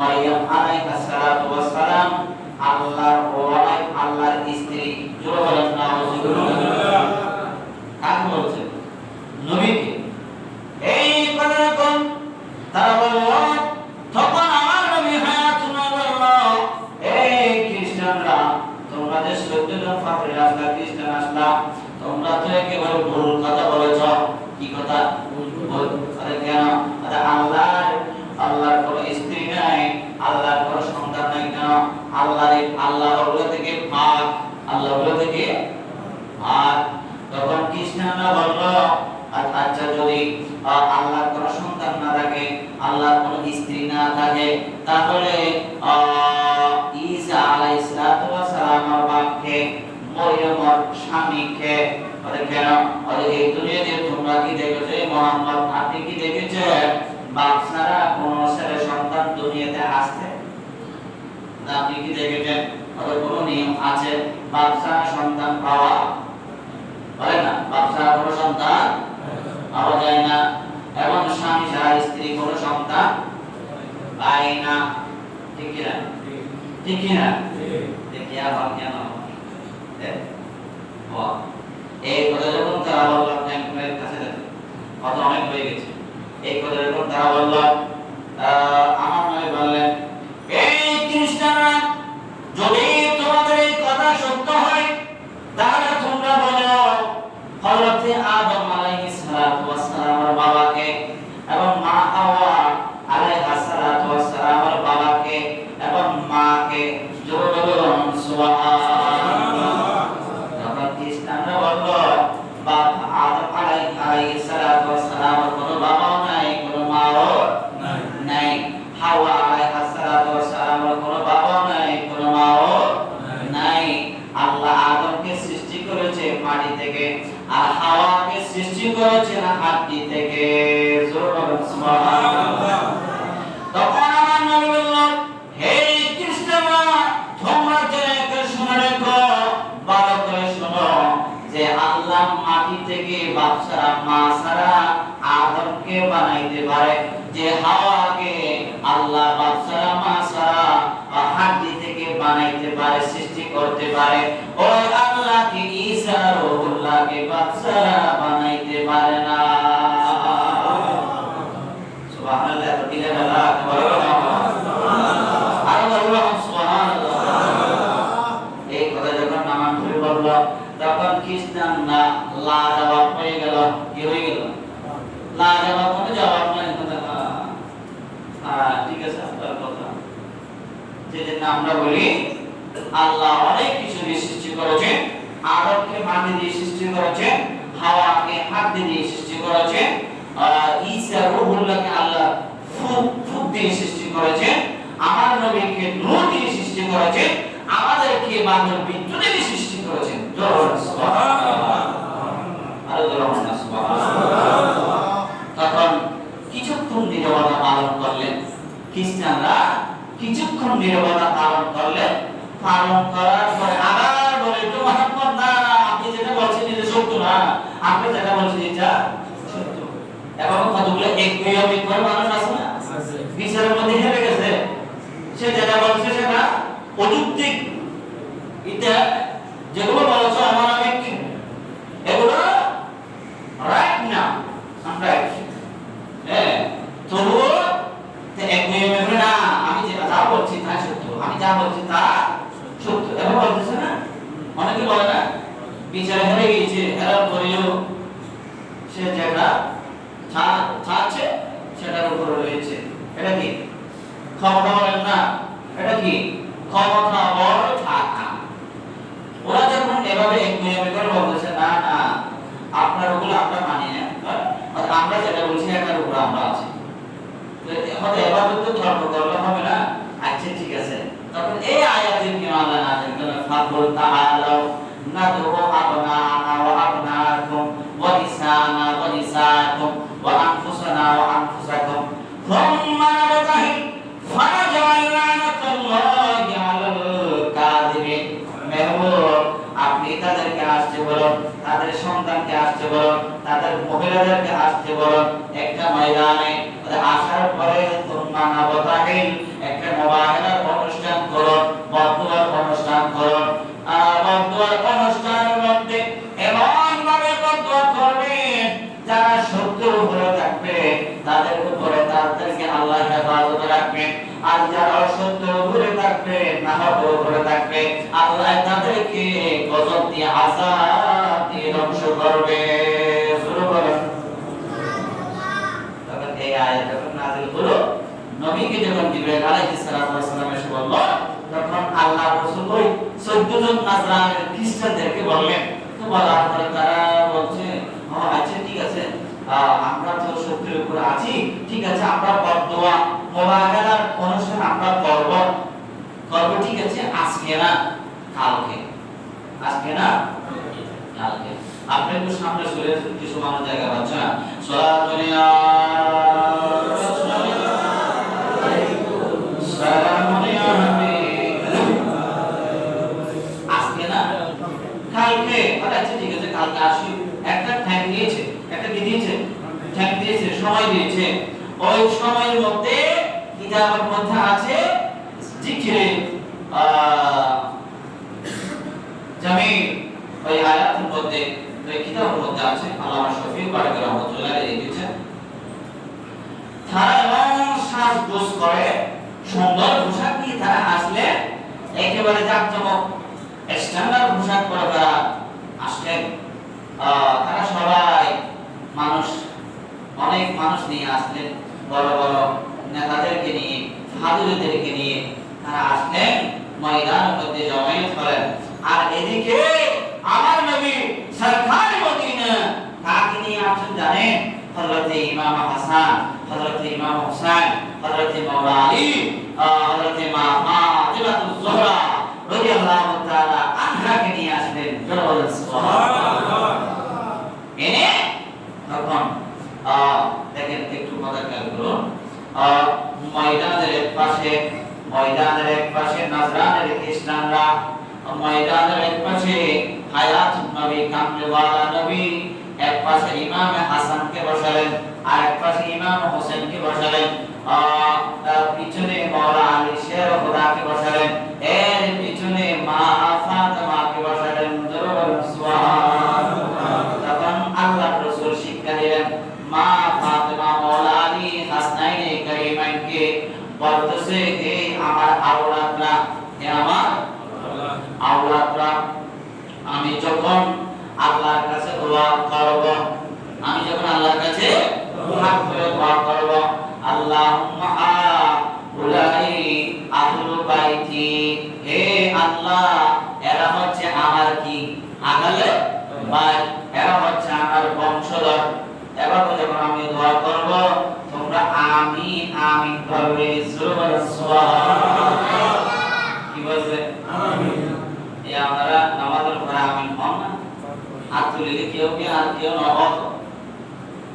মারিয়াম আলাইহিস সালাতু ওয়াস সালাম আল্লাহর ওয়াইফ আল্লাহর স্ত্রী জোরে বলেন নাউজুবিল্লাহ কাকে নবীকে। এই কথা যখন তারা বলল, তখন আমার নবী হায়াতুন বলল এই খ্রিস্টানরা, তোমরা যে সত্য জন ফাকরি আসলা খ্রিস্টান আসলা, তোমরা তো একেবারে ভুল কথা বলেছ। কি কথা? আরে কেন আরে আল্লাহর আল্লাহর কোনো স্ত্রী নাই আল্লাহর কোনো সন্তান নাই কেন আল্লাহর আল্লাহ ওগুলো থেকে পাক আল্লাহ ওগুলো থেকে আর তখন খ্রিস্টানরা বলল আ- আচ্ছা যদি আহ, আল্লাহর কোনো সন্তান না থাকে আল্লাহর কোনো স্ত্রী না থাকে তাহলে আহ, ঈসা আলাইহিস সালাতু ওয়াস সালামের বাপকে মরিয়মের স্বামীকে আরে কেন? এই দুনিয়াতে তোমরা কি দেখেছ মোহাম্মদ আপনি কি দেখেছেন? বাপ ছাড়া কোনো ছেলে সন্তান দুনিয়াতে আসতে আপনি কি দেখেছেন? ওদের কোনো নিয়ম আছে বাপ ছাড়া সন্তান পাওয়া? বলে না বাপ ছাড়া কোনো সন্তান পাওয়া যায় না। এবং স্বামী ছাড়া স্ত্রী কোনো সন্তান পায় না। ঠিক কি না ঠিক কি দেখি আবার কেন এ? ও, এই কথা যখন তারা বলল ট্যাঙ্কের কাছে দেখো কত অনেক হয়ে গেছে কথা যখন তারা আমার বাবাকে এবং মা হাওয়া মাকে জোরে বলুন সুবহানাল্লাহ তখন খ্রিস্টানরা বলল বাপ আদম আলাই- আলাইহিস সালাতু ওয়াস সালামের কোনো বাবাও নাই কোনো মাও নাই হাওয়া আলাইহিস সালাতু ওয়াস সালামের কোনো বাবাও নাই কোনো মাও নাই আল্লাহ আদমকে সৃষ্টি করেছে মাটি থেকে আর হাওয়াকে সৃষ্টি করেছেন হাড্ডি থেকে জোরে বলুন সুবহানাল্লাহ তখন আমার নবী বলল হে খ্রিস্টানরা তোমরা জেনে শুনে রেখো ভালো করে শোনো যে আল্লাহ মাটি থেকে বাপ ছাড়া মা ছাড়া আদমকে বানাইতে পারে। যে হাওয়াকে আল্লাহ বাপ ছাড়া মা ছাড়া হাড্ডি থেকে বানাইতে পারে, সৃষ্টি করতে পারে। ওই আল্লাহকে, ঈসা রুহুল্লাহকে বাপ ছাড়া বানাইতে পারে না। সুবহানাল্লাহ আল্লাহ আকবার আরও বললাম সুবহানাল্লাহ এই কথা যখন নামান ধরে বলল তখন খ্রিস্টান না লা জবাব হয়ে গেল কি হয়ে গেল লা জবাব মানে জবাব নাই কথা হ্যাঁ ঠিক আছে আপনার কথা যে জন্য আমরা বলি আল্লাহ অনেক কিছু দিয়ে সৃষ্টি করেছেন আদমকে মাটি দিয়ে সৃষ্টি করেছেন, হাওয়াকে হাত দিয়ে সৃষ্টি করেছেন ঈসা রুহুল্লাহকে আল্লাহ ফুক ফুক দিয়ে সৃষ্টি করেছেন, আমার নবীকে নূর দিয়ে সৃষ্টি করেছেন, আমাদেরকে মানব বিদ্যুৎ দিয়ে সৃষ্টি করেছেন। তখন কিছুক্ষণ নীরবতা পালন করলেন, খ্রিস্টানরা কিছুক্ষণ নীরবতা পালন করলেন পালন করার পরে আবার বলে, তো মোহাম্মদ না, আপনি যেটা বলছেন এটা সত্য না। আপনি যেটা বলছেন এটা সত্য। কতগুলো এক করে মানুষ আছে না? বিচারের মধ্যে হেরে গেছে। সে যেটা বলছে সেটা এটা যেগুলো বলছো এগুলো রাইট না হ্যাঁ তবুও এক না, আমি যেটা যা বলছি তা সত্য। আমি যা বলছি তা অনেকে বলে না, বিচারে হেরে গিয়েছে, হেরার পরেও সে যেটা ছা- ছাড়ছে, সেটার উপরে রয়েছে। এটা কি? ক্ষমতা বলেন না? এটা কি? ক্ষমতা বড় থাকা ওরা যখন এভাবে এক করে বলতেছে, না না, আপনার ওগুলো আমরা মানি না। হ্যাঁ? আমরা যেটা বলছি, এটার উপর আমরা আছি। এভাবে তো ধর্ম করলে হবে না? আচ্ছা قل تعالوا ندعو أبناءنا وأبناءكم ونساءنا ونساءكم وأنفسنا وأنفسكم ثم نبتهل فنجعل لعنة الله على الكاذبين মেহবুব আপনি তাদেরকে আসতে বলুন তাদের সন্তানকে আসতে বলুন তাদের মহিলাদেরকে আসতে বলুন একটা ময়দানে ওদের আসার পরে তোমরা নবতাহিল গজব দিয়ে আজাদ করবে। শুরু করুন তখন এই আয়াত যখন নাযিল হলো, নবীকে যখন জিবরাইল আলাইহিস সালাতু ওয়াস এসে বলল, তখন আল্লাহ রাসূল ওই 14 জন নাজরানের খ্রিস্টানদেরকে বললেন, তো বলার তারা বলছে, ও আচ্ছা ঠিক আছে। আমরা তো সত্যের উপর আছি। ঠিক আছে, আমরা বদদোয়া মোবাহেলার অনুষ্ঠান আমরা করব। করব ঠিক আছে, আজকে না, কালকে। আজকে না? কালকে। আপনি একটু সামনে সরে কিছু মানুষ জায়গা পাচ্ছে না। ঠিক আছে, কালকে আসি। একটা দিয়েছে, একটা কি দিয়েছে? দিয়েছে, সময় দিয়েছে। ওই সময়ের মধ্যে কিতাবের মধ্যে আছে জিকিরে আহ জামি ওই আয়াতের মধ্যে ওই কিতাবের মধ্যে তারা আসলেন তারা সবাই মানুষ, অনেক মানুষ নিয়ে আসলেন। বড় বড় নেতাদেরকে নিয়ে তারা আসলেন, ময়দানের মধ্যে জমায়েত করেন আর এদিকে আমার নবী সরকারি মদিনা কাকে নিয়ে আসছেন জানেন হযরত ইমাম হাসান হযরত ইমাম হুসাইন হযরত মাওলা আলী আহ, হযরত মা ফাতিমাতুজ জোহরা রাদিয়াল্লাহু তাআলা আনহাকে নিয়ে আসলেন দেখেন একটু খেয়াল করুন। ময়দানের এক পাশে ময়দানের এক পাশে নাজরানের খ্রিস্টানরা ময়দানের এক পাশে হায়াত নবী নবী এক পাশে ইমাম হাসানকে বসালেন আর এক পাশে ইমাম হোসেনকে বসালেন। তার পিছনে মৌলা আলী শের খোদাকে বসালেন। এর পিছনে মা বসালেন। জোরে বলুন সুবহানাল্লাহ। তখন আল্লাহ রাসূল শিক্ষা দিলেন, মা ফাতেমা মৌলা আলী হাসনাইনে কারিমাইনকে বলতেছে, হে আমার আওলাদরা, হে আমার আওলাদরা, আমি যখন আল্লাহর কাছে দোয়া করব। আমি যখন আল্লাহর কাছে হাত ধরে দোয়া করব আল্লাহুম্মা উলাই আহলু বাইতি। হে আল্লাহ এরা হচ্ছে আমার কি? আগালে ভাই এরা হচ্ছে আমার বংশধর। এবার যখন আমি দোয়া করব তোমরা আমি আমি করবে। সুবহানাল্লাহ কি বলবে এই আমরা নামাজের পরে আমিন হন না হাত তুলিলে কেউ কি আর কেউ নহত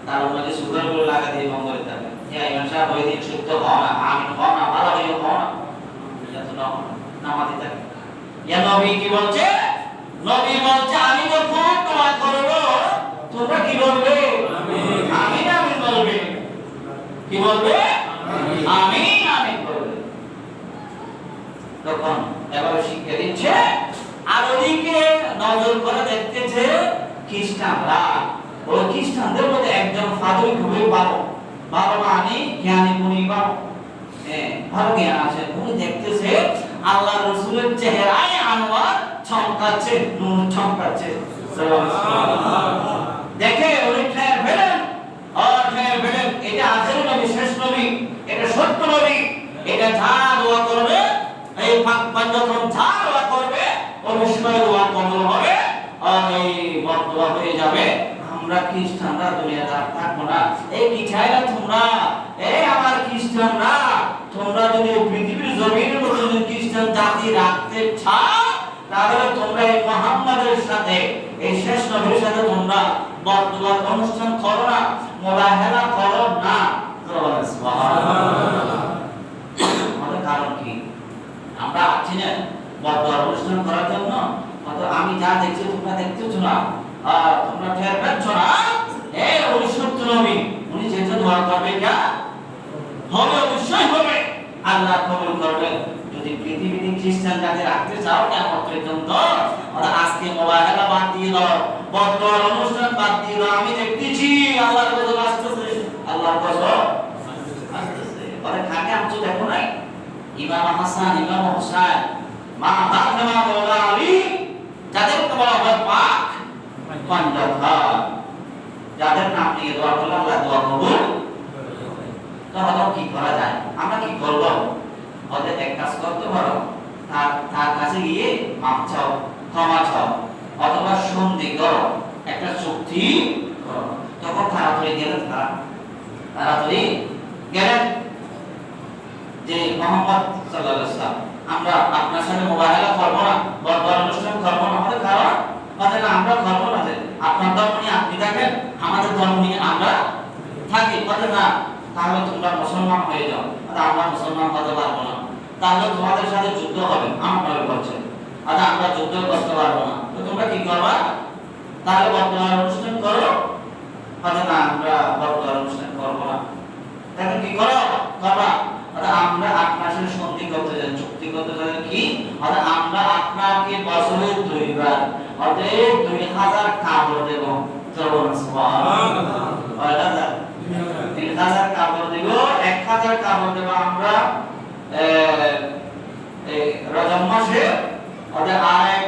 তার মধ্যে সুন্দর করে লাগা দিয়ে ভঙ্গ থাকে যে ইমাম সাহেব ওই দিন শুদ্ধ হও না আমিন হও না ভালো হয়ে হও না। এটা তো থাকে। ইয়া নবী কি বলছে? নবী বলছে আমি যখন দোয়া করব তোমরা কি বলবে? আমিন আমিন বলবে। কি বলবে? আমিন। আমিন বলবে। তখন এবারে শিক্ষা খ্রিস্টানরা ওই খ্রিস্টানদের মধ্যে একজন ফাদুল খুবই ভালো। ভালো মানে জ্ঞানী মুনি ভালো হ্যাঁ ভালো জ্ঞান আছে। উনি দেখতেছে আল্লাহ রসুলের চেহারায় আনোয়ার চমকাচ্ছে নূর চমকাচ্ছে দেখে উনি ঠের ফেলেন ও ঠের ফেলেন এটা আখের নবী শেষ নবী এটা সত্য নবী এটা যা দোয়া করবে এই পাক যখন যা দোয়া করবে অবশ্যই দোয়া কবুল হবে আর এই বদদোয়া হয়ে যাবে। আমরা খ্রিস্টানরা দুনিয়াতে আর থাকব না। এই চাইলা তোমরা এই আমার খ্রিস্টানরা তোমরা যদি পৃথিবীর জমিনের মধ্যে যদি খ্রিস্টান জাতি রাখতে চাও তাহলে তোমরা এই মোহাম্মদের সাথে এই শেষ নবীর সাথে তোমরা বর্তমান অনুষ্ঠান করো না মোবাহেলা করো না। আমাদের কারণ কি? আমরা আছি না বর্তমান অনুষ্ঠান করার জন্য। আমি যা দেখছি তোমরা দেখতেছো না। তোমরা টের পাচ্ছ না? এই অভিশপ্ত নবী, উনি যেটা দোয়া করবে যা হবে অবশ্যই হবে। আল্লাহ কবুল করবে যদি পৃথিবীতে খ্রিস্টান জাতি রাখতে চাও, কেমন পর্যন্ত? ওরা আজকে মোবাইল বাদ দিয়ে দাও বর্তমান অনুষ্ঠান বাদ দিয়ে দাও। আমি দেখতেছি আল্লাহর কসম আসতেছে। আল্লাহর কসম আসতেছে। ওরা খাকে আমচো দেখো নাই। ইমাম হাসান, ইমাম হুসাইন, মা ফাতেমা মাওলা আলী, যাদের বলা হয় পাক পঞ্চধর যাদের নাম নিয়ে দোয়া করলে আল্লাহ দোয়া কবুল। তাহলে কি করা যায়? আমরা কি করব? ওদের এক কাজ করতে পারো। তার তার কাছে গিয়ে মাপ চাও, ক্ষমা চাও, অথবা সন্ধি করো, একটা চুক্তি তখন তাড়াতাড়ি গেলেন তারা। তাড়াতাড়ি গেলেন যে মোহাম্মদ সাল্লাম আমরা আপনার সাথে মোবাইলা করব না বড় অনুষ্ঠান করব না। আমাদের কারণ আমাদের আমরা না যে আপনার ধর্ম নিয়ে আপনি থাকেন, আমাদের ধর্ম নিয়ে আমরা থাকি। কথা না, তাহলে তোমরা মুসলমান হয়ে যাও। আর আমরা মুসলমান হতে পারব না। তাহলে তোমাদের সাথে যুদ্ধ হবে, আমার বলছে আর আমরা যুদ্ধ করতে পারব না। তো তোমরা কি করবা? তাহলে বর্তমান অনুষ্ঠান করো। হয়তো না, আমরা বর্তমান অনুষ্ঠান করব না। তাহলে কি করো? করবা? আমরা আপনার সাথে সন্ধি করতে যাই চুক্তি করতে যাই কি? আর আমরা আপনাকে বছরে দুইবার অতএব দুই হাজার কাপড় দেব। চলুন সুবহানাল্লাহ। কয় হাজার? তিন হাজার। কাপড় দিব। এক হাজার কাপড় দেব আমরা এই মাসে। আরেক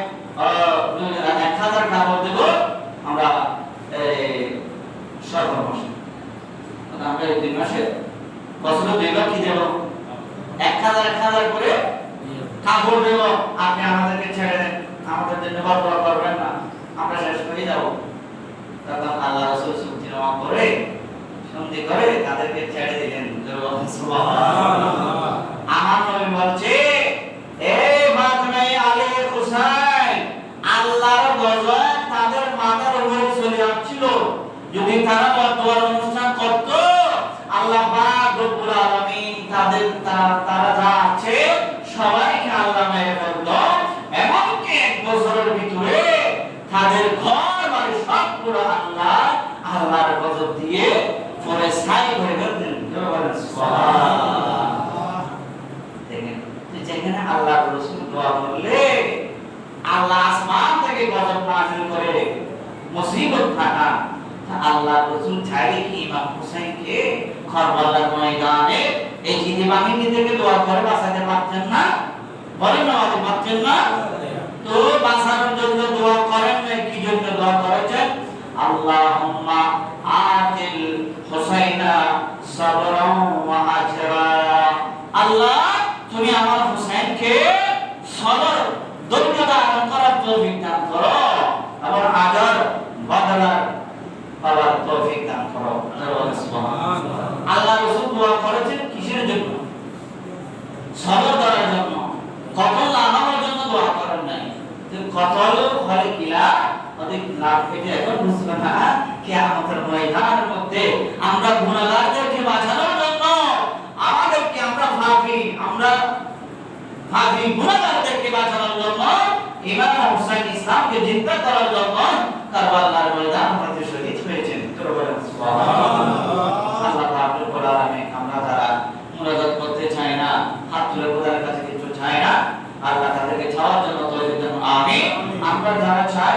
এক হাজার কাপড় দেব আমরা এই দুই মাসে বছরে দুইবার কি দেব? এক আমাদেরকে ছেড়ে দেন। আমাদের জন্য বরদোয়া করবেন না। আমরা শেষ করে যাব। তখন আল্লাহ রসুল করে সন্ধি করে তাদেরকে ছেড়ে দিলেন। আমার নবী বলছে এ ফাতেমা আলী হুসাইন আল্লাহর গজব তাদের মাথার উপরে চলে আসছিল যদি তারা বর্তমান অনুষ্ঠান করত আল্লাহ পাক রব্বুল আলামিন তাদের তা- তারা যা আছে সবাইকে আল্লাহ মেরে ফেলত এমনকি এক বছরের ভিতরে তাদের ঘর বাড়ি সব পুরো আল্লাহ আল্লাহর গজব দিয়ে পরে ছাই হয়ে সুবহানাল্লাহ। দেখেন যেখানে আল্লাহ রসুল দোয়া করলে আল্লাহ আসমান থেকে গজব নাজিল করে মুসিবত থাকা আল্লাহ রসুল চাইলে কি ইমাম হুসাইনকে কারবালার ময়দানে এই জিদি বাহিনী থেকে দোয়া করে বাঁচাতে পারতেন না? বলেন না পারতেন না তো বাঁচানোর জন্য দোয়া করেন না কি জন্য দোয়া করেছেন আল্লাহুম্মা আতিল হুসাইনা সাবরান ওয়া আজরা আল্লাহ তুমি আমার হুসাইনকে সবর ধৈর্য দান করার তৌফিক দান করো আমার আদর বদলার পাওয়ার তৌফিক দান করো আল্লাহ রাসূল দোয়া করেছেন কিসের জন্য সবর করার জন্য কতল লাগানোর জন্য দোয়া করেন নাই যে কতল হলে কিলা অধিক লাভ পেতে এখন বুঝবে না কিয়ামতের ময়দানের মধ্যে? আমরা গুনাহগারদেরকে বাঁচানোর জন্য আমাদেরকে আমরা ভাবি আমরা ভাবি গুনাহগারদেরকে বাঁচানোর জন্য। ইমাম হুসাইন ইসলামকে জিন্দা করার জন্য কারবালার ময়দান হতে শহীদ হয়েছেন। তোর আল্লাহ পাক রব্বুল আমরা যারা মুনাজাত করতে চাই না, হাত তুলে খোদার কাছে কিছু চাই না, আল্লাহ তাদেরকে চাওয়ার জন্য দান। আমিন। আমরা যারা চাই